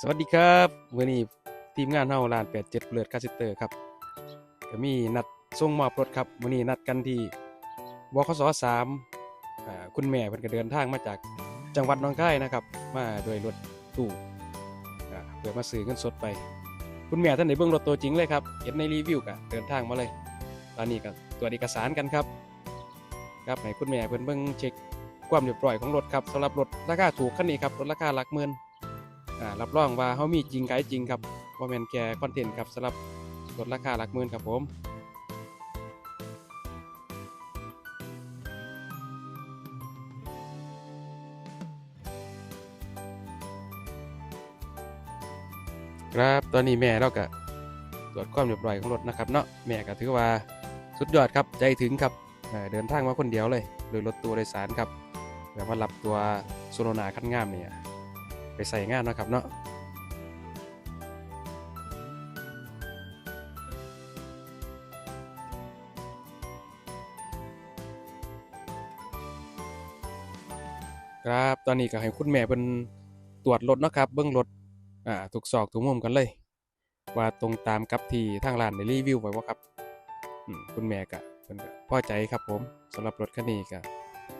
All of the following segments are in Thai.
สวัสดีครับวันนี้ทีมงานเฮาลาน87เลือดคาสิเตอร์ครับก็มีนัดส่งมอบรถครับวันนี้นัดกันที่บขส3อ่าคุณแม่เพิ่นก็เดินทางมาจากจังหวัดหนองคายนะครับ มาโดยรถตู้อ่าเพื่อมาซื้อเงินสดไป คุณแม่ท่านได้เบิ่งรถตัวจริงเลยครับเห็นในรีวิวก็เดินทางมาเลยตอนนี้ก็ตรวจเอกสารกันครับครับให้คุณแม่เพิ่นเบิ่งเช็คความเรียบร้อยของรถครับสำหรับรถราคาถูกคันนี้ครับรถราคาหลักหมื่น รับรองว่าเขามีจริงขายจริงครับว่าแมนแกคอนเทนต์ครับสำหรับลดราคาหลักหมื่นครับผมครับตอนนี้แม่เราก็ตรวจความเรียบร้อยของรถนะครับเนาะแม่ก็ถือว่าสุดยอดครับใจถึงครับเดินทางมาคนเดียวเลยโดยรถตัวโดยสารครับเพื่อมารับตัวโซโลนาคันงามเนี่ย ไปใส่งานนะครับเนาะครับตอนนี้ก็ให้คุณแม่เป็นตรวจรถนะครับ เบื้องรถอ่าถูกซอกถูกมุมกันเลย ว่าตรงตามกับที่ทางร้านได้รีวิวไว้ว่าครับคุณแม่ก็เพิ่นพอใจครับผมสำหรับรถคันนี้ก็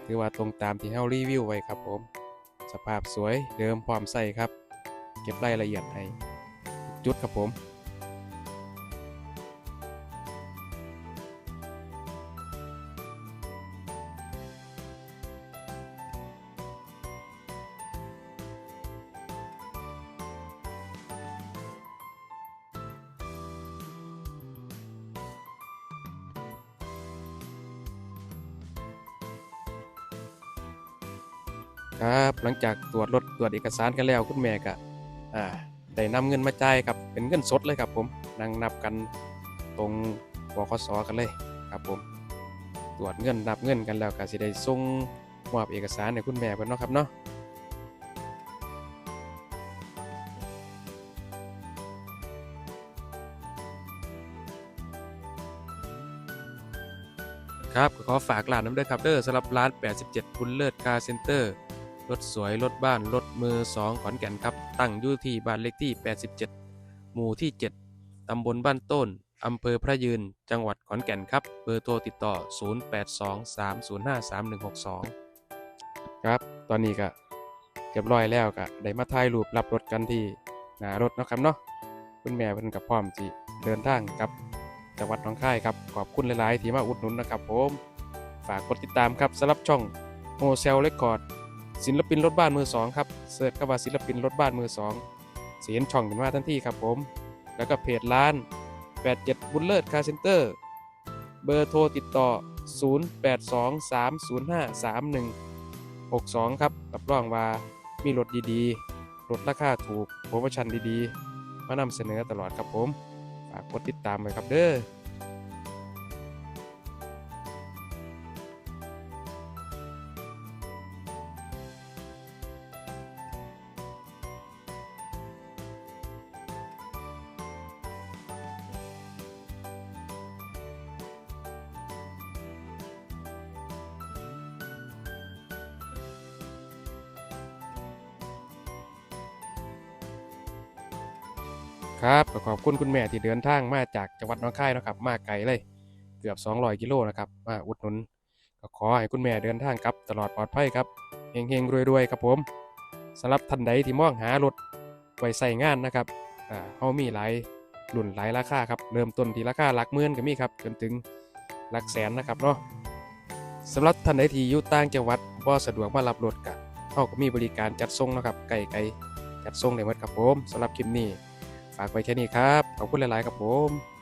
ถือว่าตรงตามที่เฮารีวิวไว้ครับผม ภาพสวยเดิมพร้อมใส่ครับ เก็บรายละเอียดให้จุดครับผม ครับหลังจากตรวจรถตรวจเอกสารกันแล้วคุณแม่ก็อ่าได้นำเงินมาจ่ายครับเป็นเงินสดเลยครับผมนั่งนับกันตรงบคสกันเลยครับผม ตรวจเงินนับเงินกันแล้วก็สิได้ส่งมอบเอกสารให้คุณแม่เพิ่นเนาะครับเนาะครับขอฝากร้านน้ำเด้อครับเด้อสำหรับร้าน 87 บุญเลิศคารเซ็นเตอร์ รถสวยรถบ้านรถมือ2ขอนแก่นครับ ตั้งอยู่ที่บ้านเลขที่ 87 หมู่ที่ 7 ตำบลบ้านต้น อำเภอพระยืน จังหวัดขอนแก่นครับ เบอร์โทรติดต่อ 0823053162 ครับ ตอนนี้ก็เรียบร้อยแล้วก็ได้มาถ่ายรูปรับรถกันที่หน้ารถนะครับเนาะคุณแม่เพิ่นกับพร้อมที่เดินทางกับจังหวัดหนองคายครับ ขอบคุณหลาย ๆ ที่มาอุดหนุนนะครับผม ฝากกดติดตามครับสำหรับช่องโฮเซลเรคคอร์ด ศิลปินรถบ้านมือสองครับเสิร์ชคำว่าศิลปินรถบ้านมือสองเสียนช่องกันมาทันทีครับผม แล้วก็เพจร้าน 87 บุญเลิศคาร์เซ็นเตอร์ เบอร์โทรติดต่อ 0823053162 ครับรับรองว่ามีรถดีๆ รถราคาถูกโปรโมชั่นดีๆ มานำเสนอตลอดครับผม ฝากกดติดตามไว้ครับเด้อ ครับขอบคุณคุณแม่ที่เดินทางมาจากจังหวัดน้องคายนะครับมาไกลเลย เกือบ 200 กิโลนะครับมาอุดหนุนก็ขอให้คุณแม่เดินทางครับตลอดปลอดภัยครับเฮงๆรวยๆครับผมสำหรับท่านใดที่มองหารถไว้ใส่งานนะครับอ่าเฮามีหลายรุ่นหลายราคาครับเริ่มต้นที่ราคาหลักหมื่นก็มีครับจนถึงหลักแสนนะครับเนาะสำหรับท่านใดที่อยู่ต่างจังหวัดบ่สะดวกมารับรถก็เฮาก็มีบริการจัดส่งนะครับไกลๆจัดส่งได้หมดครับผมสำหรับคลิปนี้ ฝากไว้แค่นี้ครับ ขอบคุณหลาย ๆ ครับผม